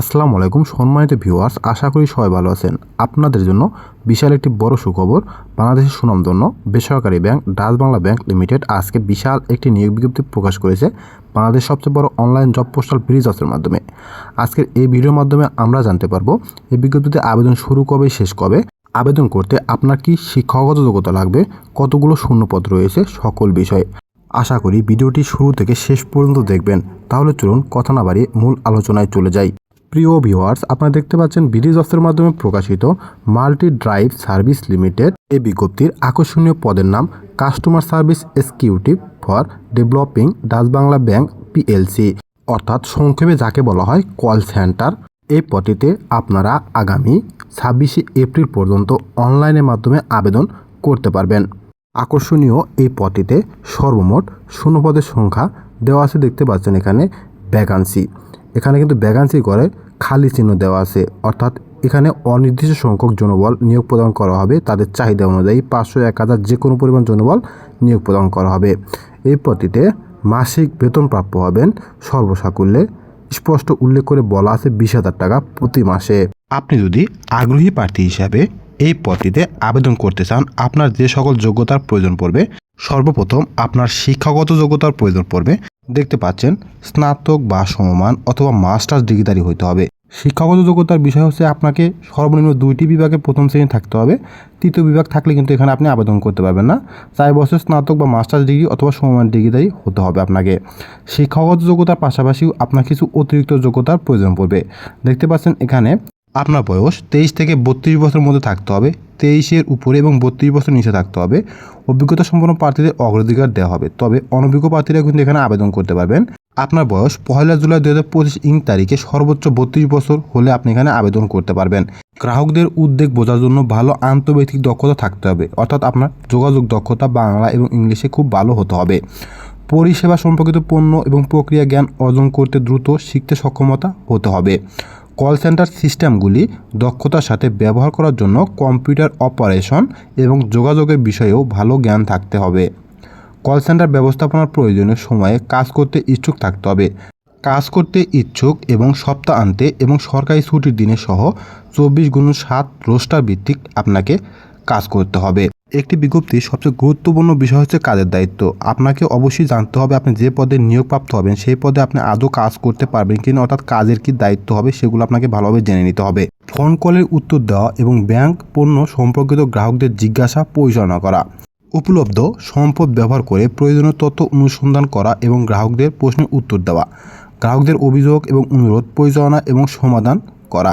আসসালামু আলাইকুম সম্মানিত ভিউয়ার্স, আশা করি সবাই ভালো আছেন। আপনাদের জন্য বিশাল একটি বড় সুখবর, বাংলাদেশের সুনামধন্য বেসরকারি bank Dutch Bangla bank limited আজকে বিশাল একটি নিয়োগ বিজ্ঞপ্তি প্রকাশ করেছে বাংলাদেশ সবচেয়ে বড় অনলাইন জব পোস্টাল ব্রিজ অফের মাধ্যমে। আজকের এই ভিডিওর মাধ্যমে আমরা জানতে পারব এই বিজ্ঞপ্তিতে আবেদন শুরু কবে, শেষ কবে, আবেদন করতে আপনার কি শিক্ষাগত যোগ্যতা লাগবে, কতগুলো শূন্যপদ রয়েছে, সকল বিষয়ে। আশা করি ভিডিওটি শুরু থেকে শেষ পর্যন্ত দেখবেন। তাহলে চলুন কথা না বাড়িয়ে মূল আলোচনায় চলে যাই। প্রিয় ভিউয়ার্স, আপনারা দেখতে পাচ্ছেন বিডিজ অফিসের মাধ্যমে প্রকাশিত মাল্টি ড্রাইভ সার্ভিস লিমিটেড এই বিজ্ঞপ্তির আকর্ষণীয় পদের নাম customer service executive for developing Dutch Bangla bank PLC. অর্থাৎ সংক্ষেপে যাকে বলা হয় কল সেন্টার। এই পদটিতে আপনারা আগামী ছাব্বিশে এপ্রিল পর্যন্ত অনলাইনের মাধ্যমে আবেদন করতে পারবেন। আকর্ষণীয় এই পদটিতে সর্বমোট শূন্য পদের সংখ্যা দেওয়া আছে, দেখতে পাচ্ছেন এখানে ভ্যাকান্সি এখানে কিন্তু ভ্যাকান্সি করে খালি চিহ্ন দেওয়া আছে। অর্থাৎ এখানে অনির্দিষ্ট সংখ্যক জনবল নিয়োগ প্রদান করা হবে। তাদের চাহিদা অনুযায়ী পাঁচশো এক হাজার যে কোনো পরিমাণ জনবল নিয়োগ প্রদান করা হবে। এই পদ্ধতিতে মাসিক বেতন প্রাপ্য হবেন সর্বসাকুল্যে। স্পষ্ট উল্লেখ করে বলা আছে বিশ হাজার টাকা প্রতি মাসে। আপনি যদি আগ্রহী প্রার্থী হিসাবে এই পদটিতে আবেদন করতে চান, আপনার যে সকল যোগ্যতার প্রয়োজন পড়বে সর্বপ্রথম আপনার শিক্ষাগত যোগ্যতার প্রয়োজন পড়বে। দেখতে পাচ্ছেন, স্নাতক বা সমমান অথবা মাস্টার্স ডিগ্রিধারী হইতে হবে। শিক্ষাগত যোগ্যতার বিষয় হচ্ছে আপনাকে সর্বনিম্ন দুইটি বিভাগে প্রথম শ্রেণি থাকতে হবে। তৃতীয় বিভাগ থাকলে কিন্তু এখানে আপনি আবেদন করতে পারবেন না। চার বছর স্নাতক বা মাস্টার্স ডিগ্রি অথবা সমমান ডিগ্রিধারী হতে হবে আপনাকে। শিক্ষাগত যোগ্যতার পাশাপাশিও আপনার কিছু অতিরিক্ত যোগ্যতার প্রয়োজন পড়বে। দেখতে পাচ্ছেন এখানে আপনার বয়স তেইশ থেকে বত্রিশ বছরের মধ্যে থাকতে হবে, তেইশের উপরে এবং বত্রিশ বছর নিচে থাকতে হবে। অভিজ্ঞতা সম্পন্ন প্রার্থীদের অগ্রাধিকার দেওয়া হবে, তবে অনভিজ্ঞ প্রার্থীরা কিন্তু এখানে আবেদন করতে পারবেন। আপনার বয়স পয়লা জুলাই দু হাজার পঁচিশ ইং তারিখে সর্বোচ্চ বত্রিশ বছর হলে আপনি এখানে আবেদন করতে পারবেন। গ্রাহকদের উদ্বেগ বোঝার জন্য ভালো আন্তর্জাতিক দক্ষতা থাকতে হবে, অর্থাৎ আপনার যোগাযোগ দক্ষতা বাংলা এবং ইংলিশে খুব ভালো হতে হবে। পরিষেবা সম্পর্কিত পণ্য এবং প্রক্রিয়া জ্ঞান অর্জন করতে দ্রুত শিখতে সক্ষমতা হতে হবে। কল সেন্টার সিস্টেমগুলি দক্ষতার সাথে ব্যবহার করার জন্য কম্পিউটার অপারেশন এবং যোগাযোগের বিষয়েও ভালো জ্ঞান থাকতে হবে। কল সেন্টার ব্যবস্থাপনার প্রয়োজনীয় সময়ে কাজ করতে ইচ্ছুক থাকতে হবে। কাজ করতে ইচ্ছুক এবং সপ্তাহান্তে এবং সরকারি ছুটির দিনে সহ চব্বিশ গুণ সাত রোস্টার ভিত্তিক আপনাকে কাজ করতে হবে। একটি বিজ্ঞপ্তির সবচেয়ে গুরুত্বপূর্ণ বিষয় হচ্ছে কাজের দায়িত্ব। আপনাকে অবশ্যই জানতে হবে আপনি যে পদে নিয়োগপ্রাপ্ত হবেন, সেই পদে আপনি আদৌ কাজ করতে পারবেন কিনা, অর্থাৎ কাজের কি দায়িত্ব হবে সেগুলো আপনাকে ভালোভাবে জেনে নিতে হবে। ফোন কলের উত্তর দেওয়া এবং ব্যাংক পণ্য সম্পর্কিত গ্রাহকদের জিজ্ঞাসা পরিচালনা করা। উপলব্ধ সম্পদ ব্যবহার করে প্রয়োজনীয় তথ্য অনুসন্ধান করা এবং গ্রাহকদের প্রশ্নের উত্তর দেওয়া। গ্রাহকদের অভিযোগ এবং অনুরোধ পরিচালনা এবং সমাধান করা,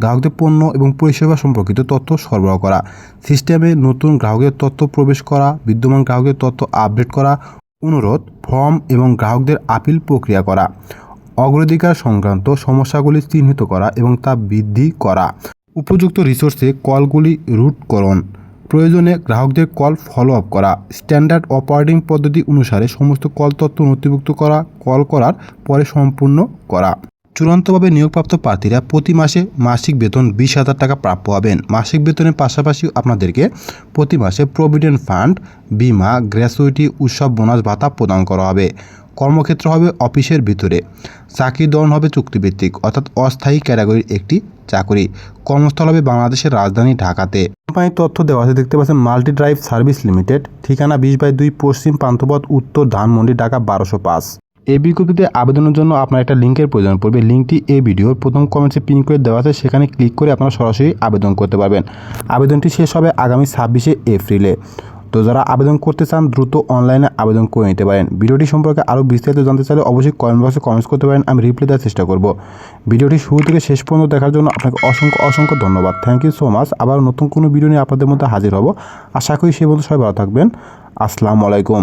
গ্রাহকদের পণ্য এবং পরিষেবা সম্পর্কিত তথ্য সরবরাহ করা, সিস্টেমে নতুন গ্রাহকের তথ্য প্রবেশ করা, বিদ্যমান গ্রাহকের তথ্য আপডেট করা, অনুরোধ, ফর্ম এবং গ্রাহকদের আপিল প্রক্রিয়া করা, অগ্রাধিকার সংক্রান্ত সমস্যাগুলি চিহ্নিত করা এবং তা বৃদ্ধি করা। উপযুক্ত রিসোর্সে কলগুলি রুটকরণ প্রয়োজনে গ্রাহকদের কল ফলো আপ করা। স্ট্যান্ডার্ড অপারেটিং পদ্ধতি অনুসারে সমস্ত কল তথ্য নথিভুক্ত করা, কল করার পরে সম্পূর্ণ করা। চূড়ান্তভাবে নিয়োগপ্রাপ্ত প্রার্থীরা প্রতি মাসে মাসিক বেতন বিশ হাজার টাকা প্রাপ্য হবেন। মাসিক বেতনের পাশাপাশি আপনাদেরকে প্রতি মাসে প্রভিডেন্ট ফান্ড, বিমা, গ্র্যাচুইটি, উৎসব, বোনাস ভাতা প্রদান করা হবে। কর্মক্ষেত্র হবে অফিসের ভিতরে। চাকরির ধরন হবে চুক্তিভিত্তিক, অর্থাৎ অস্থায়ী ক্যাটাগরির একটি চাকরি। কর্মস্থল হবে বাংলাদেশের রাজধানী ঢাকাতে। কোম্পানির তথ্য দেওয়া আছে, দেখতে পাচ্ছেন মাল্টি ড্রাইভ সার্ভিস লিমিটেড। ঠিকানা বিশ বাই দুই পশ্চিম পান্থপথ, উত্তর ধানমন্ডি, ঢাকা বারোশো পাঁচ। এই বিজ্ঞপ্তিতে আবেদনের জন্য আপনার একটা লিঙ্কের প্রয়োজন পড়বে। লিঙ্কটি এই ভিডিওর প্রথম কমেন্টসে পিন করে দেওয়া আছে, সেখানে ক্লিক করে আপনারা সরাসরি আবেদন করতে পারবেন। আবেদনটি শেষ হবে আগামী ছাব্বিশে এপ্রিলে। তো যারা আবেদন করতে চান, দ্রুত অনলাইনে আবেদন করে নিতে পারেন। ভিডিওটি সম্পর্কে আরও বিস্তারিত জানতে চাইলে অবশ্যই কমেন্ট বক্সে কমেন্টস করতে পারেন, আমি রিপ্লাই দেওয়ার চেষ্টা করব। ভিডিওটি শুরু থেকে শেষ পর্যন্ত দেখার জন্য আপনাকে অসংখ্য অসংখ্য ধন্যবাদ। থ্যাংক ইউ সো মাচ আবার নতুন কোনো ভিডিও নিয়ে আপনাদের মধ্যে হাজির হব। আশা করি সেই বন্ধু সবাই ভালো থাকবেন। আসসালামু আলাইকুম।